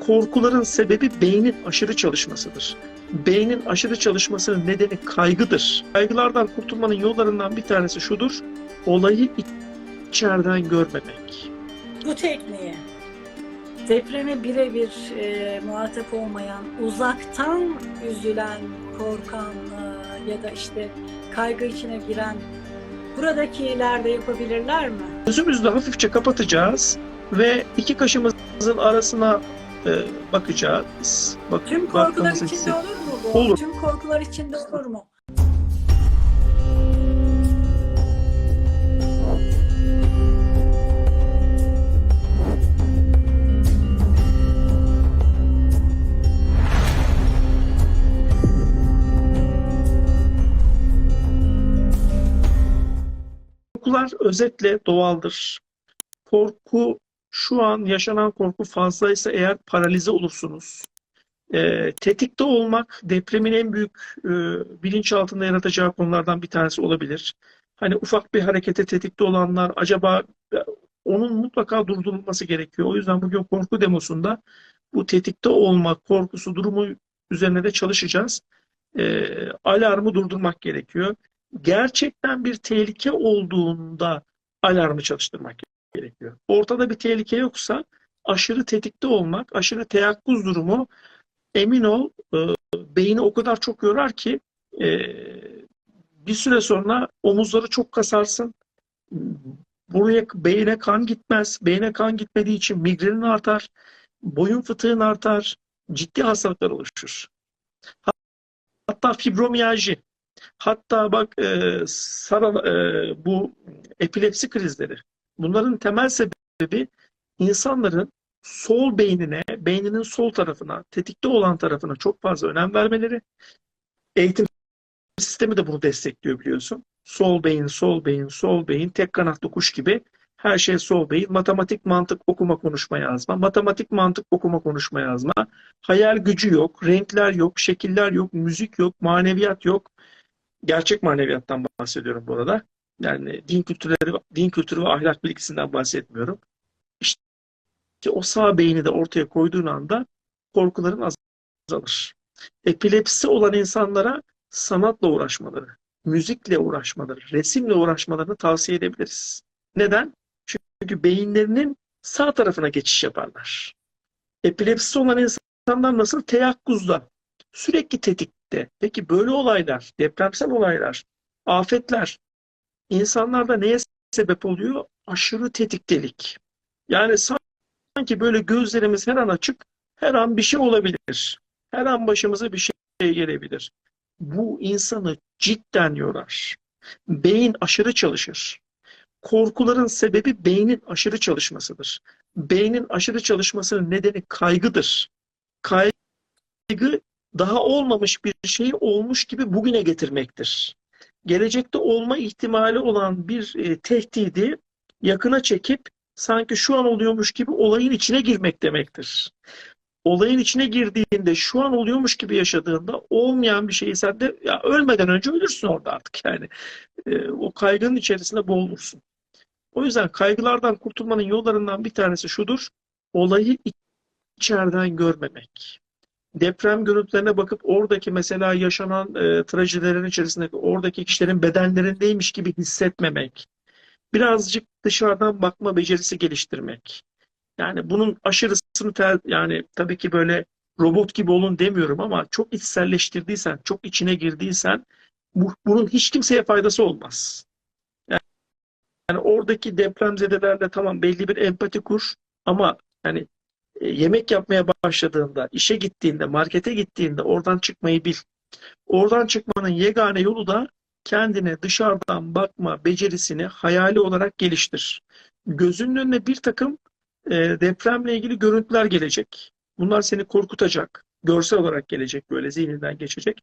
Korkuların sebebi beynin aşırı çalışmasıdır. Beynin aşırı çalışmasının nedeni kaygıdır. Kaygılardan kurtulmanın yollarından bir tanesi şudur. Olayı içeriden görmemek. Bu tekniği depreme birebir e, muhatap olmayan, uzaktan üzülen, korkan e, ya da işte kaygı içine giren buradakiler de yapabilirler mi? Gözümüzü de hafifçe kapatacağız ve iki kaşımızın arasına e, bakacağız. Bak, Tüm korkular içinde hisset- olur mu bu? Olur. Tüm korkular içinde olur mu? Korkular özetle doğaldır. Korku şu an yaşanan korku fazlaysa eğer paralize olursunuz. Ee, tetikte olmak depremin en büyük e, bilinçaltında yaratacağı konulardan bir tanesi olabilir. Hani ufak bir harekete tetikte olanlar acaba e, onun mutlaka durdurulması gerekiyor. O yüzden bugün korku demosunda bu tetikte olma korkusu durumu üzerine de çalışacağız. Ee, alarmı durdurmak gerekiyor gerçekten bir tehlike olduğunda alarmı çalıştırmak gerekiyor. Ortada bir tehlike yoksa aşırı tetikte olmak, aşırı teyakkuz durumu emin ol e, beyni o kadar çok yorar ki e, bir süre sonra omuzları çok kasarsın. Buraya beyne kan gitmez. Beyne kan gitmediği için migrenin artar. Boyun fıtığın artar. Ciddi hastalıklar oluşur. Hatta fibromiyalji Hatta bak e, sara, e, bu epilepsi krizleri. Bunların temel sebebi insanların sol beynine, beyninin sol tarafına, tetikte olan tarafına çok fazla önem vermeleri. Eğitim sistemi de bunu destekliyor biliyorsun. Sol beyin, sol beyin, sol beyin, tek kanatlı kuş gibi her şey sol beyin. Matematik, mantık, okuma, konuşma, yazma. Matematik, mantık, okuma, konuşma, yazma. Hayal gücü yok, renkler yok, şekiller yok, müzik yok, maneviyat yok gerçek maneviyattan bahsediyorum bu arada. Yani din kültürleri, din kültürü ve ahlak bilgisinden bahsetmiyorum. İşte o sağ beyni de ortaya koyduğun anda korkuların azalır. Epilepsi olan insanlara sanatla uğraşmaları, müzikle uğraşmaları, resimle uğraşmalarını tavsiye edebiliriz. Neden? Çünkü beyinlerinin sağ tarafına geçiş yaparlar. Epilepsi olan insanlar nasıl? Teyakkuzda. Sürekli tetik de. Peki böyle olaylar, depremsel olaylar, afetler insanlarda neye sebep oluyor? Aşırı tetiktelik. Yani sanki böyle gözlerimiz her an açık, her an bir şey olabilir. Her an başımıza bir şey gelebilir. Bu insanı cidden yorar. Beyin aşırı çalışır. Korkuların sebebi beynin aşırı çalışmasıdır. Beynin aşırı çalışmasının nedeni kaygıdır. Kaygı daha olmamış bir şeyi olmuş gibi bugüne getirmektir. Gelecekte olma ihtimali olan bir e, tehdidi yakına çekip sanki şu an oluyormuş gibi olayın içine girmek demektir. Olayın içine girdiğinde şu an oluyormuş gibi yaşadığında olmayan bir şeyi sen de ya ölmeden önce ölürsün orada artık yani. E, o kaygının içerisinde boğulursun. O yüzden kaygılardan kurtulmanın yollarından bir tanesi şudur. Olayı içeriden görmemek deprem görüntülerine bakıp oradaki mesela yaşanan e, trajedilerin içerisindeki oradaki kişilerin bedenlerindeymiş gibi hissetmemek. Birazcık dışarıdan bakma becerisi geliştirmek. Yani bunun aşırısını tel, yani tabii ki böyle robot gibi olun demiyorum ama çok içselleştirdiysen, çok içine girdiysen bu, bunun hiç kimseye faydası olmaz. Yani, yani oradaki depremzedelerle tamam belli bir empati kur ama yani yemek yapmaya başladığında, işe gittiğinde, markete gittiğinde oradan çıkmayı bil. Oradan çıkmanın yegane yolu da kendine dışarıdan bakma becerisini hayali olarak geliştir. Gözünün önüne bir takım e, depremle ilgili görüntüler gelecek. Bunlar seni korkutacak. Görsel olarak gelecek böyle zihninden geçecek.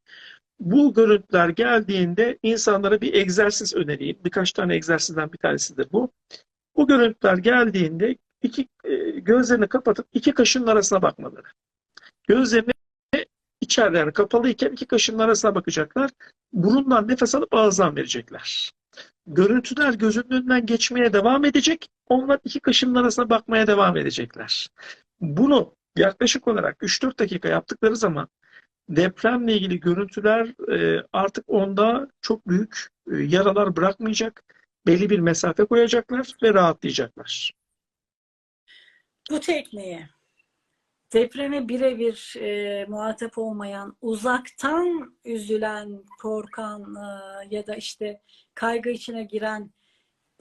Bu görüntüler geldiğinde insanlara bir egzersiz önereyim. Birkaç tane egzersizden bir tanesidir bu. Bu görüntüler geldiğinde iki e, gözlerini kapatıp iki kaşın arasına bakmaları. Gözlerini içeride yani kapalıyken iki kaşın arasına bakacaklar. Burundan nefes alıp ağızdan verecekler. Görüntüler gözünün önünden geçmeye devam edecek. Onlar iki kaşın arasına bakmaya devam edecekler. Bunu yaklaşık olarak 3-4 dakika yaptıkları zaman depremle ilgili görüntüler e, artık onda çok büyük e, yaralar bırakmayacak. Belli bir mesafe koyacaklar ve rahatlayacaklar. Bu tekniği depreme birebir e, muhatap olmayan, uzaktan üzülen, korkan e, ya da işte kaygı içine giren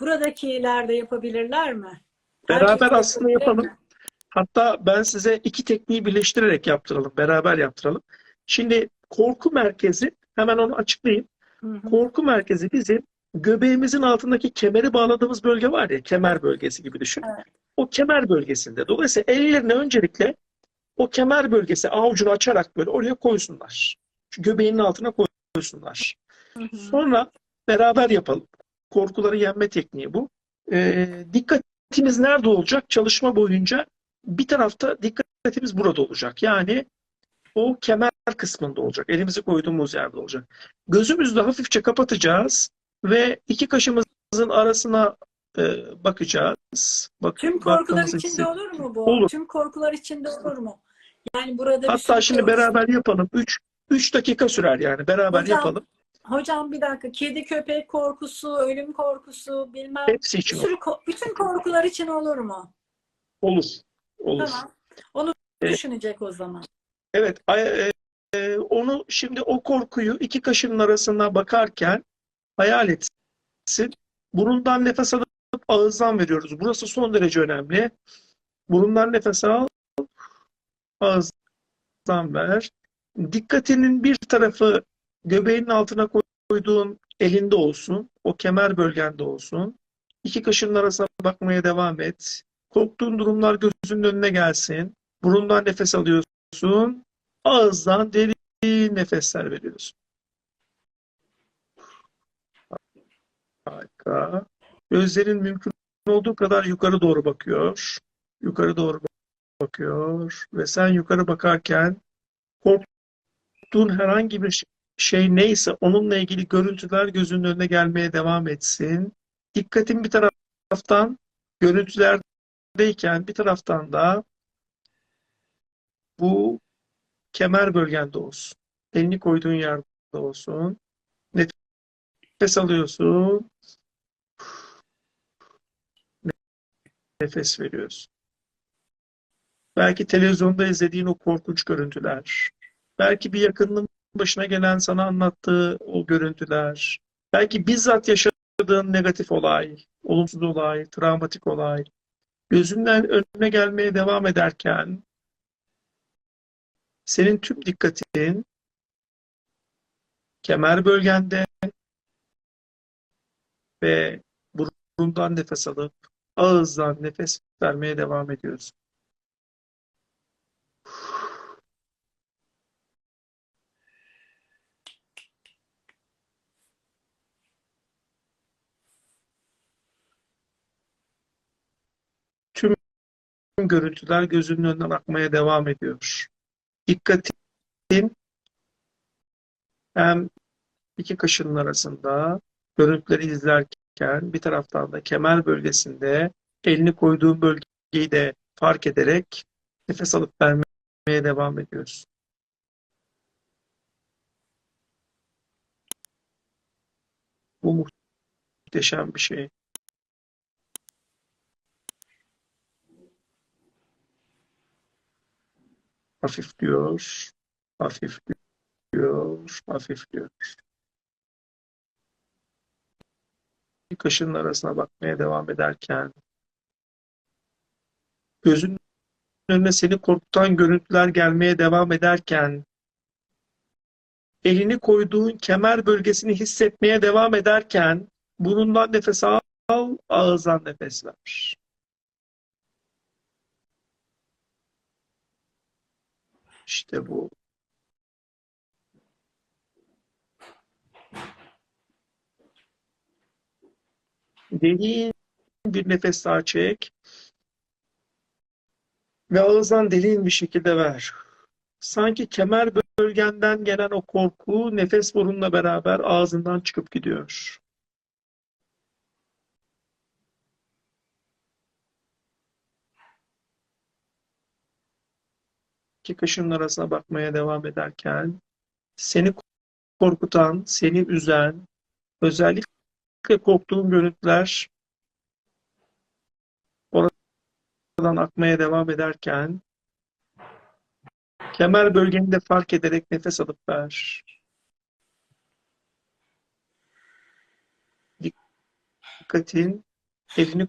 buradakiler de yapabilirler mi? Beraber Herkes aslında yapalım. mi? Hatta ben size iki tekniği birleştirerek yaptıralım, beraber yaptıralım. Şimdi korku merkezi, hemen onu açıklayayım. Hı hı. Korku merkezi bizim göbeğimizin altındaki kemeri bağladığımız bölge var ya, kemer bölgesi gibi düşün. Evet. O kemer bölgesinde. Dolayısıyla ellerini öncelikle o kemer bölgesi avucunu açarak böyle oraya koysunlar. Şu göbeğinin altına koysunlar. Hı hı. Sonra beraber yapalım. Korkuları yenme tekniği bu. Ee, dikkatimiz nerede olacak? Çalışma boyunca bir tarafta dikkatimiz burada olacak. Yani o kemer kısmında olacak. Elimizi koyduğumuz yerde olacak. Gözümüzü de hafifçe kapatacağız ve iki kaşımızın arasına e, bakacağız. Bak, Tüm korkular içinde hisset- olur mu bu? Olur. Tüm korkular içinde olur mu? Yani burada bir Hatta sürü şimdi korku- beraber yapalım. 3 3 dakika sürer yani. Beraber Hocam, yapalım. Hocam bir dakika. Kedi köpek korkusu, ölüm korkusu, bilmem. Hepsi Bir için sürü ko- bütün korkular için olur mu? olur. Olur. Tamam. Onu Evet. düşünecek o zaman. Evet, e, e, onu şimdi o korkuyu iki kaşının arasına bakarken hayal etsin. Burundan nefes alıp ağızdan veriyoruz. Burası son derece önemli. Burundan nefes al, ağızdan ver. Dikkatinin bir tarafı göbeğinin altına koyduğun elinde olsun. O kemer bölgende olsun. İki kaşının arasına bakmaya devam et. Korktuğun durumlar gözünün önüne gelsin. Burundan nefes alıyorsun. Ağızdan derin nefesler veriyorsun. Harika. Gözlerin mümkün olduğu kadar yukarı doğru bakıyor. Yukarı doğru bakıyor. Ve sen yukarı bakarken korktuğun herhangi bir şey neyse onunla ilgili görüntüler gözünün önüne gelmeye devam etsin. Dikkatin bir taraftan görüntülerdeyken bir taraftan da bu kemer bölgende olsun. Elini koyduğun yerde olsun. Nefes alıyorsun. Nefes veriyorsun. Belki televizyonda izlediğin o korkunç görüntüler. Belki bir yakınının başına gelen sana anlattığı o görüntüler. Belki bizzat yaşadığın negatif olay, olumsuz olay, travmatik olay. Gözünden önüne gelmeye devam ederken senin tüm dikkatin kemer bölgende ve burundan nefes alıp ağızdan nefes vermeye devam ediyorsun. Tüm görüntüler gözünün önünden akmaya devam ediyor. Dikkatin hem iki kaşının arasında görüntüleri izlerken bir taraftan da kemer bölgesinde elini koyduğun bölgeyi de fark ederek nefes alıp vermeye devam ediyoruz. Bu muhteşem bir şey. Hafif diyor, hafif diyor, hafif diyor. Bir kaşının arasına bakmaya devam ederken gözünün önüne seni korkutan görüntüler gelmeye devam ederken elini koyduğun kemer bölgesini hissetmeye devam ederken burundan nefes al, ağızdan nefes ver. İşte bu. Derin bir nefes daha çek. Ve ağızdan derin bir şekilde ver. Sanki kemer bölgenden gelen o korku nefes borunla beraber ağzından çıkıp gidiyor. iki kaşının arasına bakmaya devam ederken seni korkutan, seni üzen, özellikle korktuğun görüntüler oradan akmaya devam ederken kemer bölgeni de fark ederek nefes alıp ver. Dikkatin elini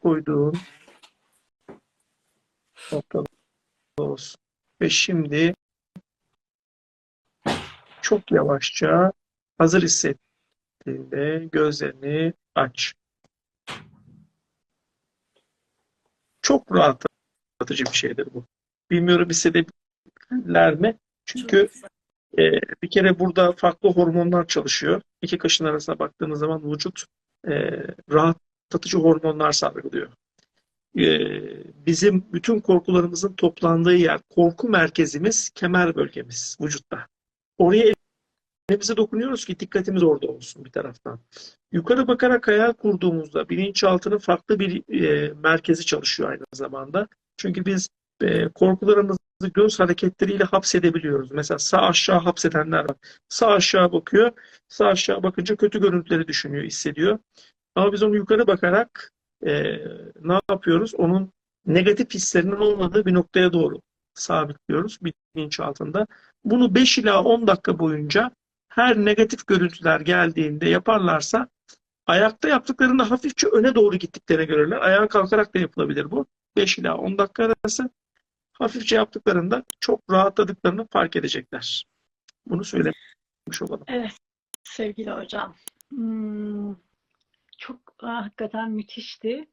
koyduğun noktada olsun. Ve şimdi çok yavaşça hazır hissettiğinde gözlerini aç. Çok rahatlatıcı bir şeydir bu. Bilmiyorum hissedebilirler mi? Çünkü e, bir kere burada farklı hormonlar çalışıyor. İki kaşın arasına baktığımız zaman vücut e, rahatlatıcı hormonlar salgılıyor. E, bizim bütün korkularımızın toplandığı yer, korku merkezimiz, kemer bölgemiz vücutta. Oraya elimize dokunuyoruz ki dikkatimiz orada olsun bir taraftan. Yukarı bakarak hayal kurduğumuzda bilinçaltının farklı bir e, merkezi çalışıyor aynı zamanda. Çünkü biz e, korkularımızı göz hareketleriyle hapsedebiliyoruz. Mesela sağ aşağı hapsedenler var. Sağ aşağı bakıyor. Sağ aşağı bakınca kötü görüntüleri düşünüyor, hissediyor. Ama biz onu yukarı bakarak e, ne yapıyoruz? Onun negatif hislerinin olmadığı bir noktaya doğru sabitliyoruz bilinçaltında. Bunu 5 ila 10 dakika boyunca her negatif görüntüler geldiğinde yaparlarsa ayakta yaptıklarında hafifçe öne doğru gittiklerine görürler. Ayağa kalkarak da yapılabilir bu. 5 ila 10 dakika arası hafifçe yaptıklarında çok rahatladıklarını fark edecekler. Bunu söylemiş olalım. Evet sevgili hocam. Hmm, çok ah, hakikaten müthişti.